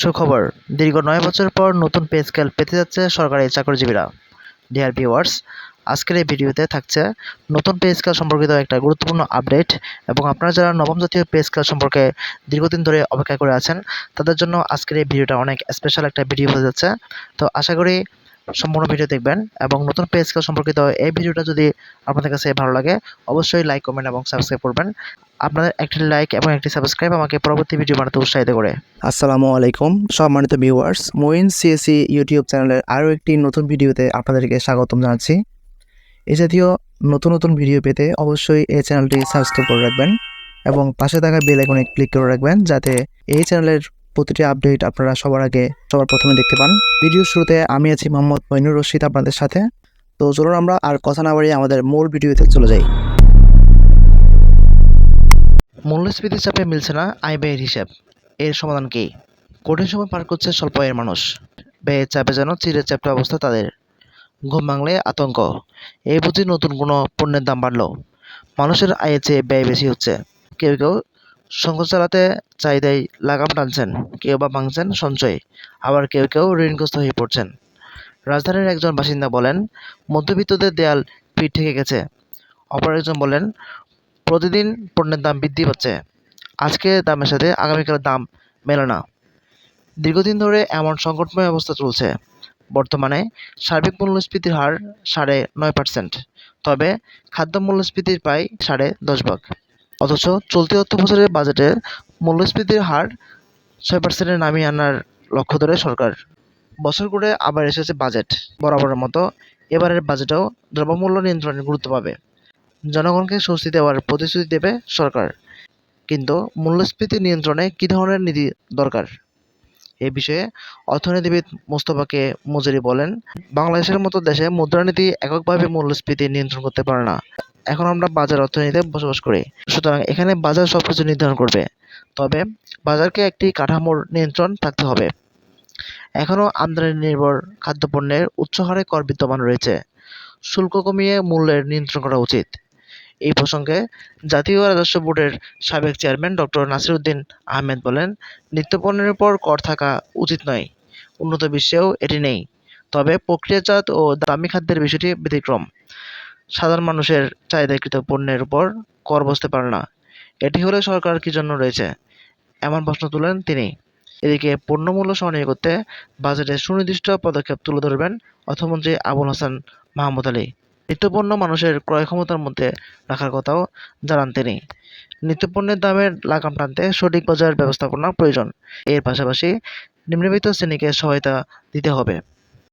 সুখবর, দীর্ঘ নয় বছর পর নতুন পে স্কেল পেতে যাচ্ছে সরকারি চাকরিজীবীরা। ডিয়ার ভিউয়ার্স আজকের এই ভিডিওতে থাকছে নতুন পে স্কেল সম্পর্কিত একটা গুরুত্বপূর্ণ আপডেট এবং আপনারা যারা নবম জাতীয় পে স্কেল সম্পর্কে দীর্ঘদিন ধরে অপেক্ষা করে আছেন, তাদের জন্য আজকের এই ভিডিওটা অনেক স্পেশাল একটা ভিডিও হতে যাচ্ছে। তো আশা করি সম্পূর্ণ ভিডিও দেখবেন এবং নতুন পে স্কেল সম্পর্কিত এই ভিডিওটা যদি আপনাদের কাছে ভালো লাগে, অবশ্যই লাইক কমেন্ট এবং সাবস্ক্রাইব করবেন। আপনাদের একটি লাইক এবং একটি সাবস্ক্রাইব আমাকে পরবর্তী ভিডিও বানাতে উৎসাহিত করে। আসসালামু আলাইকুম, সম্মানিত ভিউয়ার্স মোইন সিএসি ইউটিউব চ্যানেলের আরও একটি নতুন ভিডিওতে আপনাদেরকে স্বাগতম জানাচ্ছি। এ জাতীয় নতুন নতুন ভিডিও পেতে অবশ্যই এই চ্যানেলটি সাবস্ক্রাইব করে রাখবেন এবং পাশে থাকা বেল আইকনে ক্লিক করে রাখবেন যাতে এই চ্যানেলের প্রতিটি আপডেট আপনারা সবার আগে সবার প্রথমে দেখতে পান। ভিডিওর শুরুতে আমি আছি মোহাম্মদ মইনুর রশিদ আপনাদের সাথে। তো চলুন আমরা আর কথা না বাড়িয়ে আমাদের মূল ভিডিওতে চলে যাই। মূল্যস্ফীতির চাপে মিলছে না আয় ব্যয়ের হিসাব। এর সমাধান কি? কঠিন সময় পার করছে স্বল্প আয়ের মানুষ। ব্যয়ের চাপে যেন চিরে চ্যাপ্টা অবস্থা তাদের। ঘুম ভাঙলে আতঙ্ক। এই বুঝি নতুন কোনো পণ্যের দাম বাড়লো। মানুষের আয়ের চেয়ে ব্যয় বেশি হচ্ছে। কেউ কেউ সংঘ চালাতে চাহিদায় লাগাম টানছেন, কেউ বা ভাঙছেন সঞ্চয়। আবার কেউ কেউ ঋণগ্রস্ত হয়ে পড়ছেন। রাজধানীর একজন বাসিন্দা বলেন, মধ্যবিত্তদের দেয়াল পিঠ থেকে গেছে। অপর একজন বলেন প্রতিদিন পণ্যের দাম বৃদ্ধি পাচ্ছে। আজকের দামের সাথে আগামীকালের দাম মেলে না। দীর্ঘদিন ধরে এমন সংকটময় অবস্থা চলছে। বর্তমানে সার্বিক মূল্যস্ফীতির হার সাড়ে নয় পার্সেন্ট, তবে খাদ্য মূল্যস্ফীতির প্রায় সাড়ে দশ ভাগ। অথচ চলতি অর্থ বছরের বাজেটে মূল্যস্ফীতির হার ছয় পার্সেন্টে নামিয়ে আনার লক্ষ্য ধরে সরকার। বছর করে আবার এসেছে বাজেট। বরাবরের মতো এবারের বাজেটেও দ্রব্যমূল্য নিয়ন্ত্রণে গুরুত্ব পাবে। জনগণকে স্বস্তি দেওয়ার প্রতিশ্রুতি দেবে সরকার। কিন্তু মূল্যস্ফীতি নিয়ন্ত্রণে কী ধরনের নীতি দরকার? এ বিষয়ে অর্থনীতিবিদ মোস্তফাকে মজুরি বলেন, বাংলাদেশের মতো দেশে মুদ্রানীতি এককভাবে মূল্যস্ফীতি নিয়ন্ত্রণ করতে পারে না। এখন আমরা বাজার অর্থনীতিতে বসবাস করি। সুতরাং এখানে বাজার সব কিছু নির্ধারণ করবে। তবে বাজারকে একটি কাঠামোর নিয়ন্ত্রণ থাকতে হবে। এখনও আমদানি নির্ভর খাদ্যপণ্যের উচ্চ হারে কর বিদ্যমান রয়েছে। শুল্ক কমিয়ে মূল্যের নিয়ন্ত্রণ করা উচিত। এই প্রসঙ্গে জাতীয় রাজস্ব বোর্ডের সাবেক চেয়ারম্যান ডক্টর নাসিরউদ্দিন আহমেদ বলেন, নিত্যপণ্যের উপর কর থাকা উচিত নয়, উন্নত বিশ্বেও এটি নেই। তবে প্রক্রিয়াজাত ও দামি খাদ্যের বিষয়টি ব্যতিক্রম। সাধারণ মানুষের চাহিদাকৃত পণ্যের উপর কর বসতে পারে না। এটি হলে সরকার কী জন্য রয়েছে? এমন প্রশ্ন তুলেন তিনি। এদিকে পণ্যমূল্য সহনীয় করতে বাজেটে সুনির্দিষ্ট পদক্ষেপ তুলে ধরবেন অর্থমন্ত্রী আবুল হাসান মাহমুদ আলী। নিত্যপণ্য মানুষের ক্রয় ক্ষমতার মধ্যে রাখার কথাও জানান তিনি। নিত্যপণ্যের দামের লাগাম টানতে সঠিক বাজার ব্যবস্থাপনা প্রয়োজন। এর পাশাপাশি নিম্নবিত্ত শ্রেণীকে সহায়তা দিতে হবে।